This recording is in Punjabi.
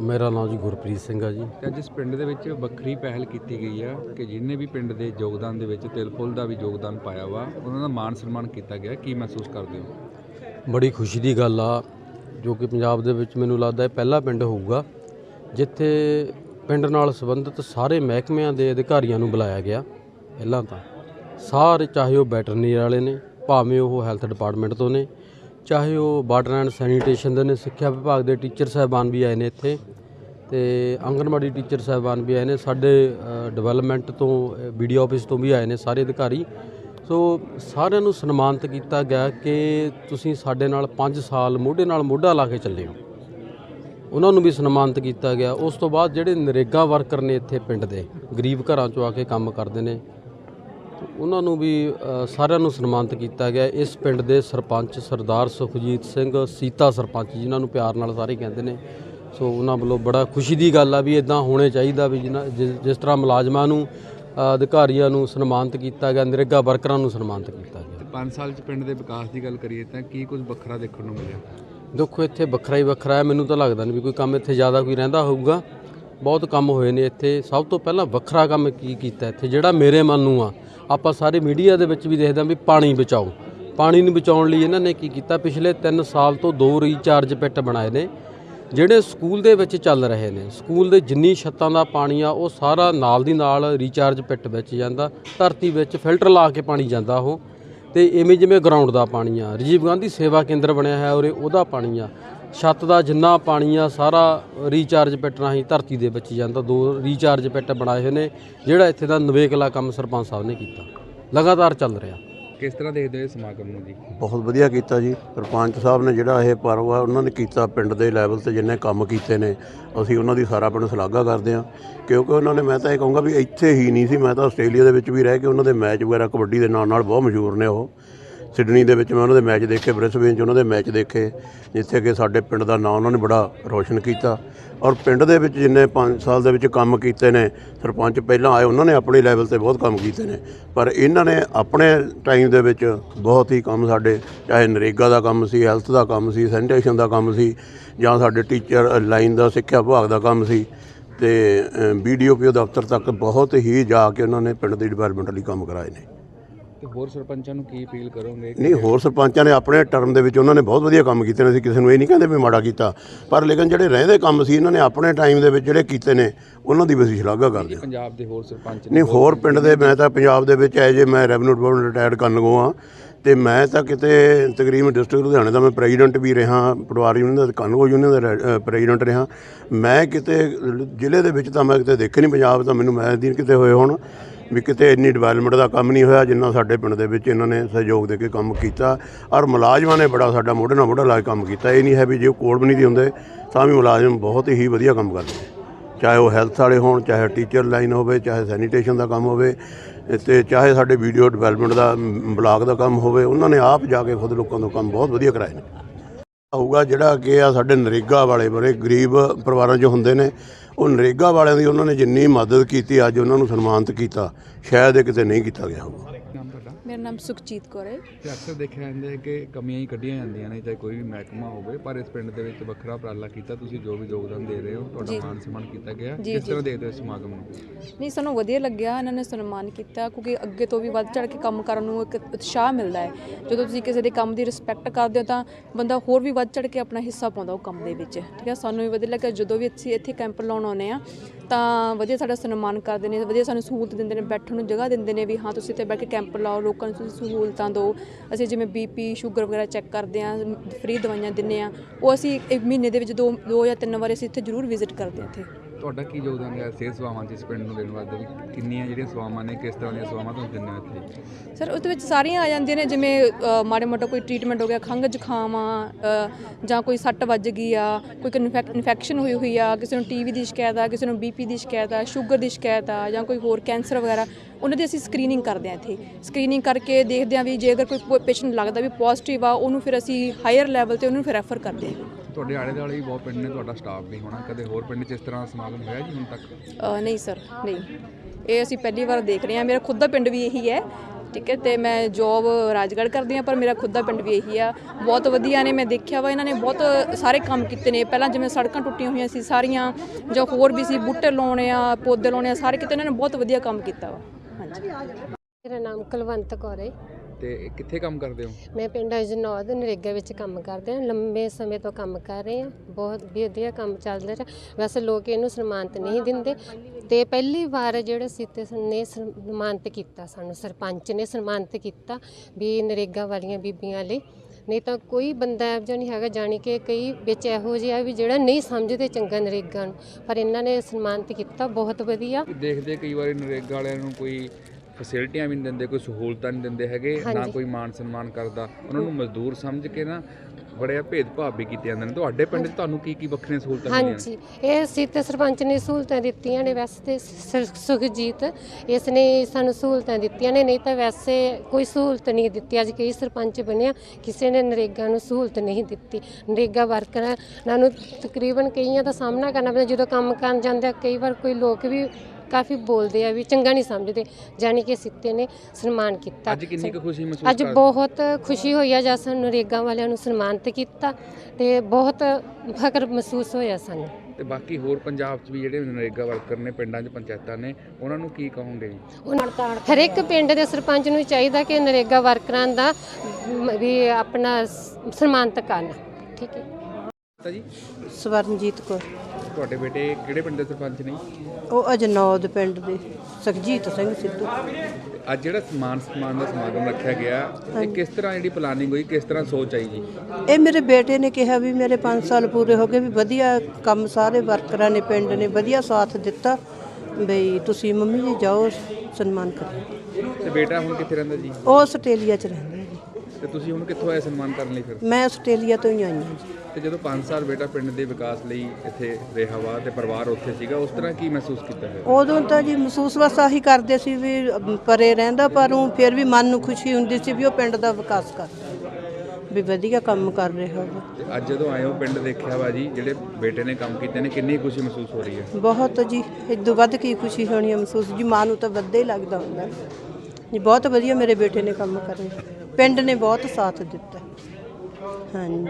ਮੇਰਾ ਨਾਮ ਜੀ ਗੁਰਪ੍ਰੀਤ ਸਿੰਘ ਆ ਜੀ। ਤੇ ਅੱਜ ਇਸ ਪਿੰਡ ਦੇ ਵਿੱਚ ਵੱਖਰੀ ਪਹਿਲ ਕੀਤੀ ਗਈ ਆ ਕਿ ਜਿੰਨੇ ਵੀ ਪਿੰਡ ਦੇ ਯੋਗਦਾਨ ਦੇ ਵਿੱਚ ਤਿਲ ਫੁੱਲ ਦਾ ਵੀ ਯੋਗਦਾਨ ਪਾਇਆ ਵਾ ਉਹਨਾਂ ਦਾ ਮਾਣ ਸਨਮਾਨ ਕੀਤਾ ਗਿਆ ਕੀ ਮਹਿਸੂਸ ਕਰਦੇ ਹੋ? ਬੜੀ ਖੁਸ਼ੀ ਦੀ ਗੱਲ ਆ ਜੋ ਕਿ ਪੰਜਾਬ ਦੇ ਵਿੱਚ ਮੈਨੂੰ ਲੱਗਦਾ ਇਹ ਪਹਿਲਾ ਪਿੰਡ ਹੋਊਗਾ ਜਿੱਥੇ ਪਿੰਡ ਨਾਲ ਸੰਬੰਧਿਤ ਸਾਰੇ ਮਹਿਕਮਿਆਂ ਦੇ ਅਧਿਕਾਰੀਆਂ ਨੂੰ ਬੁਲਾਇਆ ਗਿਆ ਪਹਿਲਾਂ ਤਾਂ। ਸਾਰੇ ਚਾਹੇ ਉਹ ਵੈਟਰਨਰੀ ਵਾਲੇ ਨੇ ਭਾਵੇਂ ਉਹ ਹੈਲਥ ਡਿਪਾਰਟਮੈਂਟ ਤੋਂ ਨੇ ਚਾਹੇ ਉਹ ਵਾਟਰ ਐਂਡ ਸੈਨੀਟੇਸ਼ਨ ਦੇ ਨੇ ਸਿੱਖਿਆ ਵਿਭਾਗ ਦੇ ਟੀਚਰ ਸਾਹਿਬਾਨ ਵੀ ਆਏ ਨੇ ਇੱਥੇ। ਤੇ ਆਂਗਨਵਾੜੀ ਟੀਚਰ ਸਾਹਿਬਾਨ ਵੀ ਆਏ ਨੇ, ਸਾਡੇ ਡਿਵੈਲਪਮੈਂਟ ਤੋਂ ਵੀਡੀਓ ਆਫਿਸ ਤੋਂ ਵੀ ਆਏ ਨੇ ਸਾਰੇ ਅਧਿਕਾਰੀ। ਸੋ ਸਾਰਿਆਂ ਨੂੰ ਸਨਮਾਨਿਤ ਕੀਤਾ ਗਿਆ ਕਿ ਤੁਸੀਂ ਸਾਡੇ ਨਾਲ 5 ਸਾਲ ਮੋਢੇ ਨਾਲ ਮੋਢਾ ਲਾ ਕੇ ਚੱਲੇ ਹੋ। ਉਹਨਾਂ ਨੂੰ ਵੀ ਸਨਮਾਨਿਤ ਕੀਤਾ ਗਿਆ। ਉਸ ਤੋਂ ਬਾਅਦ ਜਿਹੜੇ ਨਰੇਗਾ ਵਰਕਰ ਨੇ ਇੱਥੇ ਪਿੰਡ ਦੇ, ਗਰੀਬ ਘਰਾਂ ਚੋਂ ਆ ਕੇ ਕੰਮ ਕਰਦੇ ਨੇ, ਉਹਨਾਂ ਨੂੰ ਵੀ ਸਾਰਿਆਂ ਨੂੰ ਸਨਮਾਨਿਤ ਕੀਤਾ ਗਿਆ। ਇਸ ਪਿੰਡ ਦੇ ਸਰਪੰਚ ਸਰਦਾਰ ਸੁਖਜੀਤ ਸਿੰਘ, ਸੀਤਾ ਸਰਪੰਚ, ਜਿਨ੍ਹਾਂ ਨੂੰ ਪਿਆਰ ਨਾਲ ਸਾਰੇ ਕਹਿੰਦੇ ਨੇ। ਸੋ ਉਹਨਾਂ ਵੱਲੋਂ ਬੜਾ ਖੁਸ਼ੀ ਦੀ ਗੱਲ ਆ ਵੀ ਇਦਾਂ ਹੋਣੇ ਚਾਹੀਦਾ ਵੀ ਜਿਨ੍ਹਾਂ ਜਿਸ ਜਿਸ ਤਰ੍ਹਾਂ ਮੁਲਾਜ਼ਮਾਂ ਨੂੰ ਅ, ਅਧਿਕਾਰੀਆਂ ਨੂੰ ਸਨਮਾਨਿਤ ਕੀਤਾ ਗਿਆ ਨਰੇਗਾ ਵਰਕਰਾਂ ਨੂੰ ਸਨਮਾਨਿਤ ਕੀਤਾ ਗਿਆ। ਤੇ 5 ਸਾਲ ਚ ਪਿੰਡ ਦੇ ਵਿਕਾਸ ਦੀ ਗੱਲ ਕਰੀਏ ਤਾਂ ਕੀ ਕੁਝ ਵੱਖਰਾ ਦੇਖਣ ਨੂੰ ਮਿਲਿਆ? ਦੇਖੋ ਇੱਥੇ ਵੱਖਰਾ ਹੀ ਵੱਖਰਾ ਹੈ ਮੈਨੂੰ ਤਾਂ ਲੱਗਦਾ ਨਹੀਂ ਵੀ ਕੋਈ ਕੰਮ ਇੱਥੇ ਜ਼ਿਆਦਾ ਕੋਈ ਰਹਿੰਦਾ ਹੋਊਗਾ। ਬਹੁਤ ਕੰਮ ਹੋਏ ਨੇ ਇੱਥੇ ਸਭ ਤੋਂ ਪਹਿਲਾਂ ਵੱਖਰਾ ਕੰਮ ਕੀ ਕੀਤਾ ਇੱਥੇ? ਜਿਹੜਾ ਮੇਰੇ ਮਨ ਨੂੰ ਆ ਆਪਾਂ ਸਾਰੇ ਮੀਡੀਆ ਦੇ ਵਿੱਚ ਵੀ ਦੇਖਦੇ ਹਾਂ ਵੀ ਪਾਣੀ ਬਚਾਓ। ਪਾਣੀ ਨੂੰ ਬਚਾਉਣ ਲਈ ਇਹਨਾਂ ਨੇ ਕੀ ਕੀਤਾ? ਪਿਛਲੇ 3 ਸਾਲ ਤੋਂ ਦੋ ਰੀਚਾਰਜ ਪਿੱਟ ਬਣਾਏ ਨੇ। ਜਿਹੜੇ ਸਕੂਲ ਦੇ ਵਿੱਚ ਚੱਲ ਰਹੇ ਨੇ, ਸਕੂਲ ਦੇ ਜਿੰਨੀ ਛੱਤਾਂ ਦਾ ਪਾਣੀ ਆ, ਉਹ ਸਾਰਾ ਨਾਲ ਦੀ ਨਾਲ ਰੀਚਾਰਜ ਪਿੱਟ ਵਿੱਚ ਜਾਂਦਾ, ਧਰਤੀ ਵਿੱਚ ਫਿਲਟਰ ਲਾ ਕੇ ਪਾਣੀ ਜਾਂਦਾ ਉਹ, ਤੇ ਇਵੇਂ ਜਿਵੇਂ ਗਰਾਊਂਡ ਦਾ ਪਾਣੀ ਆ। ਰਾਜੀਵ ਗਾਂਧੀ ਸੇਵਾ ਕੇਂਦਰ ਬਣਿਆ ਹੈ ਔਰ ਉਹਦਾ ਪਾਣੀ ਆ। ਛੱਤ ਦਾ ਜਿੰਨਾ ਪਾਣੀ ਆ, ਸਾਰਾ ਰੀਚਾਰਜ ਪਿੱਟ ਰਾਹੀਂ ਧਰਤੀ ਦੇ ਵਿੱਚ ਜਾਂਦਾ, ਦੋ ਰੀਚਾਰਜ ਪਿੱਟ ਬਣਾਏ ਹੋਏ ਨੇ, ਜਿਹੜਾ ਇੱਥੇ ਦਾ ਨਵੇਕਲਾ ਕੰਮ ਸਰਪੰਚ ਸਾਹਿਬ ਨੇ ਕੀਤਾ। ਲਗਾਤਾਰ ਚੱਲ ਰਿਹਾ। ਕਿਸ ਤਰ੍ਹਾਂ ਦੇਖਦੇ ਹੋ ਇਸ ਸਮਾਗਮ ਨੂੰ ਜੀ? ਬਹੁਤ ਵਧੀਆ ਕੀਤਾ ਜੀ। ਸਰਪੰਚ ਸਾਹਿਬ ਨੇ ਜਿਹੜਾ ਇਹ ਪਰਵ ਆ, ਉਹਨਾਂ ਨੇ ਕੀਤਾ ਪਿੰਡ ਦੇ ਲੈਵਲ ਤੇ ਜਿੰਨੇ ਕੰਮ ਕੀਤੇ ਨੇ, ਅਸੀਂ ਉਹਨਾਂ ਦੀ ਸਾਰਾ ਪਿੰਡ ਸ਼ਲਾਘਾ ਕਰਦੇ ਹਾਂ। ਕਿਉਂਕਿ ਉਹਨਾਂ ਨੇ, ਮੈਂ ਤਾਂ ਇਹ ਕਹੂੰਗਾ ਵੀ ਇੱਥੇ ਹੀ ਨਹੀਂ ਸੀ, ਮੈਂ ਤਾਂ ਆਸਟ੍ਰੇਲੀਆ ਦੇ ਵਿੱਚ ਵੀ ਰਹਿ ਕੇ ਉਹਨਾਂ ਦੇ ਮੈਚ ਵਗੈਰਾ ਕਬੱਡੀ ਦੇ ਨਾਲ ਨਾਲ ਬਹੁਤ ਮਸ਼ਹੂਰ ਨੇ ਉਹ। ਸਿਡਨੀ ਦੇ ਵਿੱਚ ਮੈਂ ਉਹਨਾਂ ਦੇ ਮੈਚ ਦੇਖੇ, ਬ੍ਰਿਸਬੇਨ 'ਚ ਉਹਨਾਂ ਦੇ ਮੈਚ ਦੇਖੇ, ਜਿੱਥੇ ਕਿ ਸਾਡੇ ਪਿੰਡ ਦਾ ਨਾਂ ਉਹਨਾਂ ਨੇ ਬੜਾ ਰੋਸ਼ਨ ਕੀਤਾ। ਔਰ ਪਿੰਡ ਦੇ ਵਿੱਚ ਜਿੰਨੇ 5 ਸਾਲ ਦੇ ਵਿੱਚ ਕੰਮ ਕੀਤੇ ਨੇ, ਸਰਪੰਚ ਪਹਿਲਾਂ ਆਏ, ਉਹਨਾਂ ਨੇ ਆਪਣੇ ਲੈਵਲ ਤੇ ਬਹੁਤ ਕੰਮ ਕੀਤੇ ਨੇ। ਪਰ ਇਹਨਾਂ ਨੇ ਆਪਣੇ ਟਾਈਮ ਦੇ ਵਿੱਚ ਬਹੁਤ ਹੀ ਕੰਮ ਸਾਡੇ, ਚਾਹੇ ਨਰੇਗਾ ਦਾ ਕੰਮ ਸੀ, ਹੈਲਥ ਦਾ ਕੰਮ ਸੀ, ਸੈਨੀਟੇਸ਼ਨ ਦਾ ਕੰਮ ਸੀ, ਜਾਂ ਸਾਡੇ ਟੀਚਰ ਲਾਈਨ ਦਾ, ਸਿੱਖਿਆ ਵਿਭਾਗ ਦਾ ਕੰਮ ਸੀ, ਤੇ ਬੀਡੀਓਪੀਓ ਦਫ਼ਤਰ ਤੱਕ ਬਹੁਤ ਹੀ ਜਾ ਕੇ ਉਹਨਾਂ ਨੇ ਪਿੰਡ ਦੀ ਡਿਵੈਲਪਮੈਂਟ ਲਈ ਕੰਮ ਕਰਾਏ ਨੇ। ਤੇ ਹੋਰ ਸਰਪੰਚਾਂ ਨੂੰ ਕੀ ਅਪੀਲ ਕਰੋਗੇ? ਨਹੀਂ ਹੋਰ ਸਰਪੰਚਾਂ ਨੇ ਆਪਣੇ ਟਰਮ ਦੇ ਵਿੱਚ ਉਹਨਾਂ ਨੇ ਬਹੁਤ ਵਧੀਆ ਕੰਮ ਕੀਤੇ ਨੇ। ਅਸੀਂ ਕਿਸੇ ਨੂੰ ਇਹ ਨਹੀਂ ਕਹਿੰਦੇ ਵੀ ਮਾੜਾ ਕੀਤਾ। ਪਰ ਲੇਕਿਨ ਜਿਹੜੇ ਰਹਿੰਦੇ ਕੰਮ ਸੀ ਇਹਨਾਂ ਨੇ ਆਪਣੇ ਟਾਈਮ ਦੇ ਵਿੱਚ ਜਿਹੜੇ ਕੀਤੇ ਨੇ ਉਹਨਾਂ ਦੀ ਅਸੀਂ ਸ਼ਲਾਘਾ ਕਰਦੇ ਹਾਂ। ਪੰਜਾਬ ਦੇ ਹੋਰ ਸਰਪੰਚ ਨਹੀਂ ਹੋਰ ਪਿੰਡ ਦੇ ਮੈਂ ਤਾਂ ਪੰਜਾਬ ਦੇ ਵਿੱਚ ਐ ਜੇ ਮੈਂ ਰੈਵਨਿਊ ਡਿਪਾਰਟਮੈਂਟ ਰਿਟਾਇਰਡ ਕਰਨ ਗੋ ਆ ਤੇ ਮੈਂ ਤਾਂ ਕਿਤੇ ਤਕਰੀਬਨ ਡਿਸਟ੍ਰਿਕਟ ਲੁਧਿਆਣੇ ਦਾ ਮੈਂ ਪ੍ਰੈਜ਼ੀਡੈਂਟ ਵੀ ਰਿਹਾ, ਪਟਵਾਰ ਯੂਨੀਅਨ ਦਾ ਕਾਨੂੰਗੋ ਯੂਨੀਅਨ ਦਾ ਪ੍ਰੈਜ਼ੀਡੈਂਟ ਰਿਹਾ। ਮੈਂ ਕਿਤੇ ਜ਼ਿਲ੍ਹੇ ਦੇ ਵਿੱਚ ਤਾਂ ਮੈਂ ਕਿਤੇ ਦੇਖੇ ਨਹੀਂ, ਪੰਜਾਬ ਤਾਂ ਮੈਨੂੰ ਮੈਂ ਦਿਨ ਕਿਤੇ ਹੋਏ ਹੋਣ ਵੀ ਕਿਤੇ ਇੰਨੀ ਡਿਵੈਲਪਮੈਂਟ ਦਾ ਕੰਮ ਨਹੀਂ ਹੋਇਆ ਜਿੰਨਾ ਸਾਡੇ ਪਿੰਡ ਦੇ ਵਿੱਚ ਇਹਨਾਂ ਨੇ ਸਹਿਯੋਗ ਦੇ ਕੇ ਕੰਮ ਕੀਤਾ। ਔਰ ਮੁਲਾਜ਼ਮਾਂ ਨੇ ਬੜਾ ਸਾਡਾ ਮੋਢੇ ਨਾਲ ਮੋਢਾ ਲਾ ਕੇ ਕੰਮ ਕੀਤਾ। ਇਹ ਨਹੀਂ ਹੈ ਵੀ ਜੇ ਕੋਲ ਵੀ ਨਹੀਂ ਦੇ ਹੁੰਦੇ, ਤਾਂ ਵੀ ਮੁਲਾਜ਼ਮ ਬਹੁਤ ਹੀ ਵਧੀਆ ਕੰਮ ਕਰਦੇ। ਚਾਹੇ ਉਹ ਹੈਲਥ ਵਾਲੇ ਹੋਣ, ਚਾਹੇ ਟੀਚਰ ਲਾਈਨ ਹੋਵੇ, ਚਾਹੇ ਸੈਨੀਟੇਸ਼ਨ ਦਾ ਕੰਮ ਹੋਵੇ, ਤੇ ਚਾਹੇ ਸਾਡੇ ਵੀਡੀਓ ਡਿਵੈਲਪਮੈਂਟ ਦਾ ਬਲਾਕ ਦਾ ਕੰਮ ਹੋਵੇ, ਉਹਨਾਂ ਨੇ ਆਪ ਜਾ ਕੇ ਖੁਦ ਲੋਕਾਂ ਤੋਂ ਕੰਮ ਬਹੁਤ ਵਧੀਆ ਕਰਾਏ ਨੇ। ਹੋਊਗਾ ਜਿਹੜਾ ਕਿ ਆ ਸਾਡੇ ਨਰੇਗਾ ਵਾਲੇ ਬੜੇ ਗਰੀਬ ਪਰਿਵਾਰਾਂ 'ਚ ਹੁੰਦੇ ਨੇ, ਉਹ ਨਰੇਗਾ ਵਾਲਿਆਂ ਦੀ ਉਹਨਾਂ ਨੇ ਜਿੰਨੀ ਮਦਦ ਕੀਤੀ, ਅੱਜ ਉਹਨਾਂ ਨੂੰ ਸਨਮਾਨਿਤ ਕੀਤਾ, ਸ਼ਾਇਦ ਇਹ ਕਿਤੇ ਨਹੀਂ ਕੀਤਾ ਗਿਆ ਹੋਊਗਾ। ਮੇਰਾ ਨਾਮ ਸੁਖਜੀਤ ਕੌਰ ਹੈ। ਤੇ ਅਕਸਰ ਦੇਖਿਆ ਜਾਂਦਾ ਹੈ ਕਿ ਕਮੀਆਂ ਹੀ ਕੱਢੀਆਂ ਜਾਂਦੀਆਂ ਨੇ ਚਾਹੇ ਕੋਈ ਵੀ ਮਹਿਕਮਾ ਹੋਵੇ ਪਰ ਇਸ ਪਿੰਡ ਦੇ ਵਿੱਚ ਵੱਖਰਾ ਉਪਰਾਲਾ ਕੀਤਾ ਤੁਸੀਂ ਜੋ ਵੀ ਯੋਗਦਾਨ ਦੇ ਰਹੇ ਹੋ ਤੁਹਾਡਾ ਮਾਣ ਸਨਮਾਨ ਕੀਤਾ ਗਿਆ। ਕਿਸ। ਤਰ੍ਹਾਂ ਦੇਖਦੇ ਹੋ ਸਮਾਗਮ ਨੂੰ? ਨਹੀਂ ਸਾਨੂੰ ਵਧੀਆ ਲੱਗਿਆ ਇਹਨਾਂ ਨੇ ਸਨਮਾਨ ਕੀਤਾ ਕਿਉਂਕਿ ਅੱਗੇ ਤੋਂ ਵੀ ਵੱਧ ਚੜ ਕੇ ਕੰਮ ਕਰਨ ਨੂੰ ਇੱਕ ਉਤਸ਼ਾਹ ਮਿਲਦਾ ਹੈ। ਜਦੋਂ ਤੁਸੀਂ ਕਿਸੇ ਦੇ ਕੰਮ ਦੀ ਰਿਸਪੈਕਟ ਕਰਦੇ ਹੋ ਤਾਂ ਬੰਦਾ ਹੋਰ ਵੀ ਵੱਧ ਚੜ ਕੇ ਆਪਣਾ ਹਿੱਸਾ ਪਾਉਂਦਾ ਉਹ ਕੰਮ ਦੇ ਵਿੱਚ। ਠੀਕ ਹੈ ਸਾਨੂੰ ਵੀ ਵਧੀਆ ਲੱਗਾ ਜਦੋਂ ਵੀ ਅਸੀਂ ਇੱਥੇ ਕੈਂਪ ਲਾਉਣ ਆਉਂਦੇ ਆ ਤਾਂ ਵਧੀਆ ਸਾਡਾ ਸਨਮਾਨ ਕਰਦੇ ਨੇ ਵਧੀਆ ਸਾਨੂੰ ਸਹੂਲਤ ਦਿੰਦੇ ਨੇ ਬੈਠਣ ਨੂੰ ਜਗ੍ਹਾ ਦਿੰਦੇ ਨੇ ਵੀ ਹਾਂ ਤੁਸੀਂ ਇੱਥੇ ਬੈਠ ਕੇ ਕੈਂਪ ਲਾਓ ਲੋਕਾਂ ਨੂੰ ਤੁਸੀਂ ਸਹੂਲਤਾਂ ਦਿਓ। ਅਸੀਂ ਜਿਵੇਂ ਬੀਪੀ ਸ਼ੂਗਰ ਵਗੈਰਾ ਚੈੱਕ ਕਰਦੇ ਆ ਫ੍ਰੀ ਦਵਾਈਆਂ ਦਿੰਨੇ ਆ ਉਹ ਅਸੀਂ ਇੱਕ ਮਹੀਨੇ ਦੇ ਵਿੱਚ ਦੋ ਦੋ ਜਾਂ ਤਿੰਨ ਵਾਰ ਅਸੀਂ ਇੱਥੇ ਜ਼ਰੂਰ ਵਿਜ਼ਿਟ ਕਰਦੇ ਆ ਇੱਥੇ। ਤੁਹਾਡਾ ਕੀ ਯੋਗਦਾਨ ਹੈ ਸਿਹਤ ਸੇਵਾਵਾਂ 'ਚ ਇਸ ਪਿੰਡ ਨੂੰ ਦੇਣ ਵਾਸਤੇ? ਵੀ ਕਿੰਨੀਆਂ ਜਿਹੜੀਆਂ ਸੇਵਾਵਾਂ ਨੇ ਕਿਸ ਤਰ੍ਹਾਂ ਦੀਆਂ ਸੇਵਾਵਾਂ ਤੁਸੀਂ ਦਿੰਦੇ ਹੋ ਇੱਥੇ? ਸਰ ਉਹਦੇ ਵਿੱਚ ਸਾਰੀਆਂ ਆ ਜਾਂਦੀਆਂ ਨੇ ਜਿਵੇਂ ਅ, ਮਾੜੇ ਮੋਟਾ ਕੋਈ ਟ੍ਰੀਟਮੈਂਟ ਹੋ ਗਿਆ ਖੰਘ ਜ਼ੁਕਾਮ ਆ ਜਾਂ ਕੋਈ ਸੱਟ ਵੱਜ ਗਈ ਆ ਕੋਈ ਇਨਫੈਕਸ਼ਨ ਹੋਈ ਹੋਈ ਆ ਕਿਸੇ ਨੂੰ ਟੀਵੀ ਦੀ ਸ਼ਿਕਾਇਤ ਆ ਕਿਸੇ ਨੂੰ ਬੀਪੀ ਦੀ ਸ਼ਿਕਾਇਤ ਆ ਸ਼ੂਗਰ ਦੀ ਸ਼ਿਕਾਇਤ ਆ ਜਾਂ ਕੋਈ ਹੋਰ ਕੈਂਸਰ ਵਗੈਰਾ ਉਹਨਾਂ ਦੀ ਅਸੀਂ ਸਕਰੀਨਿੰਗ ਕਰਦੇ ਆ ਇੱਥੇ। ਸਕਰੀਨਿੰਗ ਕਰਕੇ ਦੇਖਦੇ ਆ ਵੀ ਜੇ ਅਗਰ ਕੋਈ ਪੇਸ਼ੈਂਟ ਲੱਗਦਾ ਵੀ ਪੋਜ਼ਿਟਿਵ ਆ ਉਹਨੂੰ ਫਿਰ ਅਸੀਂ ਹਾਇਰ ਲੈਵਲ ਤੇ ਉਹਨੂੰ ਫਿਰ ਰੈਫਰ ਕਰਦੇ ਆ। ਤੁਹਾਡੇ ਆਲੇ ਦੁਆਲੇ ਵੀ ਬਹੁਤ ਪਿੰਡ ਨੇ ਤੁਹਾਡਾ ਸਟਾਫ ਵੀ ਹੋਣਾ ਕਦੇ ਹੋਰ ਪਿੰਡ 'ਚ ਇਸ ਤਰ੍ਹਾਂ ਦਾ ਸਮਾਗਮ ਹੋਇਆ ਜੀ ਹੁਣ ਤੱਕ? ਅ, ਨਹੀਂ ਸਰ ਨਹੀਂ। ਇਹ ਅਸੀਂ ਪਹਿਲੀ ਵਾਰ ਦੇਖ ਰਹੇ ਹਾਂ ਮੇਰਾ ਖੁਦ ਦਾ ਪਿੰਡ ਵੀ ਇਹੀ ਹੈ ਠੀਕ ਹੈ ਤੇ ਮੈਂ ਜੋਬ ਰਾਜਗੜ੍ਹ ਕਰਦੀ ਹਾਂ ਪਰ ਮੇਰਾ ਖੁਦ ਦਾ ਪਿੰਡ ਵੀ ਇਹੀ ਆ। ਬਹੁਤ ਵਧੀਆ ਨੇ ਮੈਂ ਦੇਖਿਆ ਵਾ ਇਹਨਾਂ ਨੇ ਬਹੁਤ ਸਾਰੇ ਕੰਮ ਕੀਤੇ ਨੇ। ਪਹਿਲਾਂ ਜਿਵੇਂ ਸੜਕਾਂ ਟੁੱਟੀਆਂ ਹੋਈਆਂ ਸੀ ਸਾਰੀਆਂ ਜਾਂ ਹੋਰ ਵੀ ਸੀ ਬੂਟੇ ਲਾਉਣੇ ਆ ਪੌਦੇ ਲਾਉਣੇ ਆ ਸਾਰੇ ਕਿਤੇ ਇਹਨਾਂ ਨੇ ਬਹੁਤ ਵਧੀਆ ਕੰਮ ਕੀਤਾ ਵਾ। ਹਾਂਜੀ। ਮੇਰਾ ਨਾਮ ਕੁਲਵੰਤ ਕੌਰ ਹੈ। ਤੇ ਕਿੱਥੇ ਕੰਮ ਕਰਦੇ ਹੋ? ਮੈਂ ਪਿੰਡ ਅਜਨੌਦ ਨਰੇਗਾ ਵਿੱਚ ਕੰਮ ਕਰਦੇ ਹਾਂ। ਲੰਬੇ ਸਮੇਂ ਤੋਂ ਕੰਮ ਕਰ ਰਹੇ ਹਾਂ। ਬਹੁਤ ਵਧੀਆ ਕੰਮ ਚੱਲ ਰਿਹਾ। ਵੈਸੇ ਲੋਕ ਇਹਨੂੰ ਸਨਮਾਨਿਤ ਨਹੀਂ ਦਿੰਦੇ। ਤੇ ਪਹਿਲੀ ਵਾਰ ਜਿਹੜਾ ਸੀਤੇ ਨੇ ਸਨਮਾਨਿਤ ਕੀਤਾ ਸਾਨੂੰ ਸਰਪੰਚ ਨੇ ਸਨਮਾਨਿਤ ਕੀਤਾ ਵੀ ਨਰੇਗਾ ਵਾਲੀਆਂ ਬੀਬੀਆਂ ਲਈ। ਨਹੀਂ ਤਾਂ ਕੋਈ ਬੰਦਾ ਇਹੋ ਜਿਹਾ ਨਹੀਂ ਹੈਗਾ ਜਾਣੀ ਕਿ ਕਈ ਵਿੱਚ ਇਹੋ ਜਿਹਾ ਵੀ ਜਿਹੜਾ ਨਹੀਂ ਸਮਝਦੇ ਚੰਗਾ ਨਰੇਗਾ ਨੂੰ। ਪਰ ਇਹਨਾਂ ਨੇ ਸਨਮਾਨਿਤ ਕੀਤਾ ਬਹੁਤ ਵਧੀਆ। ਦੇਖਦੇ ਕਈ ਵਾਰੀ ਨਰੇਗਾ ਵਾਲਿਆਂ ਨੂੰ ਕੋਈ ਫੈਸਿਲਿਟੀਆਂ ਵੀ ਨਹੀਂ ਦਿੰਦੇ ਕੋਈ ਸਹੂਲਤਾਂ ਨਹੀਂ ਦਿੰਦੇ ਹੈਗੇ ਨਾ। ਕੋਈ ਮਾਨ ਸਨਮਾਨ ਕਰਦਾ। ਉਹਨਾਂ ਨੂੰ ਮਜ਼ਦੂਰ ਸਮਝ ਕੇ ਨਾ ਬੜੇ ਭੇਦਭਾਵ ਵੀ ਕੀਤੇ ਜਾਂਦੇ ਨੇ। ਤੁਹਾਡੇ ਪਿੰਡ 'ਚ ਤੁਹਾਨੂੰ ਕੀ ਕੀ ਵੱਖਰੀਆਂ ਸਹੂਲਤਾਂ ਮਿਲੀਆਂ? ਹਾਂਜੀ। ਇਹ ਸੀਤੇ ਸਰਪੰਚ ਨੇ ਸਹੂਲਤਾਂ ਦਿੱਤੀਆਂ ਨੇ ਵੈਸੇ ਤੇ ਸ- ਸੁਖਜੀਤ ਇਸ ਨੇ ਸਾਨੂੰ ਸਹੂਲਤਾਂ ਦਿੱਤੀਆਂ ਨੇ ਨਹੀਂ ਤਾਂ ਵੈਸੇ ਕੋਈ ਸਹੂਲਤ ਨਹੀਂ ਦਿੱਤੀ। ਅੱਜ ਕਈ ਸਰਪੰਚ ਬਣਿਆ ਕਿਸੇ ਨੇ ਨਰੇਗਾ ਨੂੰ ਸਹੂਲਤ ਨਹੀਂ ਦਿੱਤੀ। ਨਰੇਗਾ ਵਰਕਰਾਂ ਨੂੰ ਤਕਰੀਬਨ ਕਈਆਂ ਦਾ ਸਾਹਮਣਾ ਕਰਨਾ ਪੈਂਦਾ ਜਦੋਂ ਕੰਮ ਕਰਨ ਜਾਂਦੇ ਆ ਕਈ ਵਾਰ ਕੋਈ ਲੋਕ ਵੀ ਕਾਫੀ ਬੋਲਦੇ ਆ ਵੀ ਚੰਗਾ ਨਹੀਂ ਸਮਝਦੇ ਜਾਨੀ ਕਿ ਸਿੱਤੇ ਨੇ ਸਨਮਾਨ ਕੀਤਾ। ਅੱਜ ਕਿੰਨੀ ਕੁ ਖੁਸ਼ੀ ਮਹਿਸੂਸ ਅੱਜ ਬਹੁਤ ਖੁਸ਼ੀ ਹੋਈ ਆ ਜਦ ਸਾਨੂੰ ਨਰੇਗਾ ਵਾਲਿਆਂ ਨੂੰ ਸਨਮਾਨਿਤ ਕੀਤਾ ਤੇ ਬਹੁਤ ਫਖਰ ਮਹਿਸੂਸ ਹੋਇਆ ਸਾਨੂੰ। ਤੇ ਬਾਕੀ ਹੋਰ ਪੰਜਾਬ 'ਚ ਵੀ ਜਿਹੜੇ ਨਰੇਗਾ ਵਰਕਰ ਨੇ ਪਿੰਡਾਂ 'ਚ ਪੰਚਾਇਤਾਂ ਨੇ ਉਹਨਾਂ ਨੂੰ ਕੀ ਕਹੋਗੇ? ਹਰ ਇੱਕ ਪਿੰਡ ਦੇ ਸਰਪੰਚ ਨੂੰ ਚਾਹੀਦਾ ਕਿ ਨਰੇਗਾ ਵਰਕਰਾਂ ਦਾ ਵੀ ਆਪਣਾ ਸਨਮਾਨਿਤ ਕਰਨ। ਠੀਕ ਹੈ। ਤਾਂ ਜੀ? ਸਵਰਨਜੀਤ ਕੌਰ। ਤੁਹਾਡੇ ਬੇਟੇ ਕਿਹੜੇ ਪਿੰਡ ਦੇ ਸਰਪੰਚ ਨੇ? ਉਹ ਅਜਨੌਦ ਪਿੰਡ ਦੇ ਸੁਖਜੀਤ ਸਿੰਘ ਸਿੱਧੂ। ਅੱਜ ਜਿਹੜਾ ਸਮਾਨ ਸਮਾਨ ਦਾ ਸਮਾਗਮ ਰੱਖਿਆ ਗਿਆ ਇਹ ਕਿਸ ਤਰ੍ਹਾਂ ਜਿਹੜੀ ਪਲਾਨਿੰਗ ਹੋਈ ਕਿਸ ਤਰ੍ਹਾਂ ਸੋਚ ਆਈ ਜੀ? ਇਹ ਮੇਰੇ ਬੇਟੇ ਨੇ ਕਿਹਾ ਵੀ ਮੇਰੇ 5 ਸਾਲ ਪੂਰੇ ਹੋ ਗਏ ਵੀ ਵਧੀਆ ਕੰਮ ਸਾਰੇ ਵਰਕਰਾਂ ਨੇ ਪਿੰਡ ਨੇ ਵਧੀਆ ਸਾਥ ਦਿੱਤਾ ਬਈ ਤੁਸੀਂ ਮੰਮੀ ਜੀ ਜਾਓ ਸਨਮਾਨ ਕਰੋ ਤੇ ਬੇਟਾ ਹੁਣ ਕਿੱਥੇ ਰਹਿੰਦਾ ਜੀ? ਉਹ ਆਸਟ੍ਰੇਲੀਆ 'ਚ ਰਹਿੰਦਾ ਜੀ। ਤੇ ਤੁਸੀਂ ਹੁਣ ਕਿੱਥੋਂ ਆਏ ਸਨਮਾਨ ਕਰਨ ਲਈ ਫਿਰ? ਮੈਂ ਆਸਟ੍ਰੇਲੀਆ ਤੋਂ ਹੀ ਆਈ ਹਾਂ ਜੀ। ਤੇ ਜਦੋਂ 5 ਸਾਲ ਬੇਟਾ ਪਿੰਡ ਦੇ ਵਿਕਾਸ ਲਈ ਇੱਥੇ ਰਿਹਾ ਵਾ ਤੇ ਪਰਿਵਾਰ ਉੱਥੇ ਸੀਗਾ ਉਸ ਤਰ੍ਹਾਂ ਕੀ ਮਹਿਸੂਸ ਕੀਤਾ ਹੈ ਉਦੋਂ ਤਾਂ ਜੀ ਮਹਿਸੂਸ ਬਸ ਆਹੀ ਕਰਦੇ ਸੀ ਵੀ ਪਰੇ ਰਹਿੰਦਾ ਪਰ ਉਹ ਫਿਰ ਵੀ ਮਨ ਨੂੰ ਖੁਸ਼ੀ ਹੁੰਦੀ ਸੀ ਵੀ ਉਹ ਪਿੰਡ ਦਾ ਵਿਕਾਸ ਕਰਦਾ ਵੀ ਵਧੀਆ ਕੰਮ ਕਰ ਰਿਹਾ ਤੇ ਅੱਜ ਜਦੋਂ ਆਏ ਹੋ ਪਿੰਡ ਦੇਖਿਆ ਵਾ ਜੀ ਜਿਹੜੇ ਬੇਟੇ ਨੇ ਕੰਮ ਕੀਤੇ ਨੇ ਕਿੰਨੀ ਖੁਸ਼ੀ ਮਹਿਸੂਸ ਹੋ ਰਹੀ ਹੈ? ਬਹੁਤ ਜੀ ਇਦੋਂ ਵੱਧ ਕੀ ਖੁਸ਼ੀ ਹੋਣੀ ਹੈ ਮਹਿਸੂਸ? ਜੀ ਮਾਂ ਨੂੰ ਤਾਂ ਵੱਧਾ ਹੀ ਲੱਗਦਾ ਹੁੰਦਾ। ਜੀ ਬਹੁਤ ਵਧੀਆ ਮੇਰੇ ਬੇਟੇ ਨੇ ਕੰਮ ਕਰੇ ਪਿੰਡ ਨੇ ਬਹੁਤ ਸਾਥ ਦਿੱਤਾ। ਹਾਂਜੀ।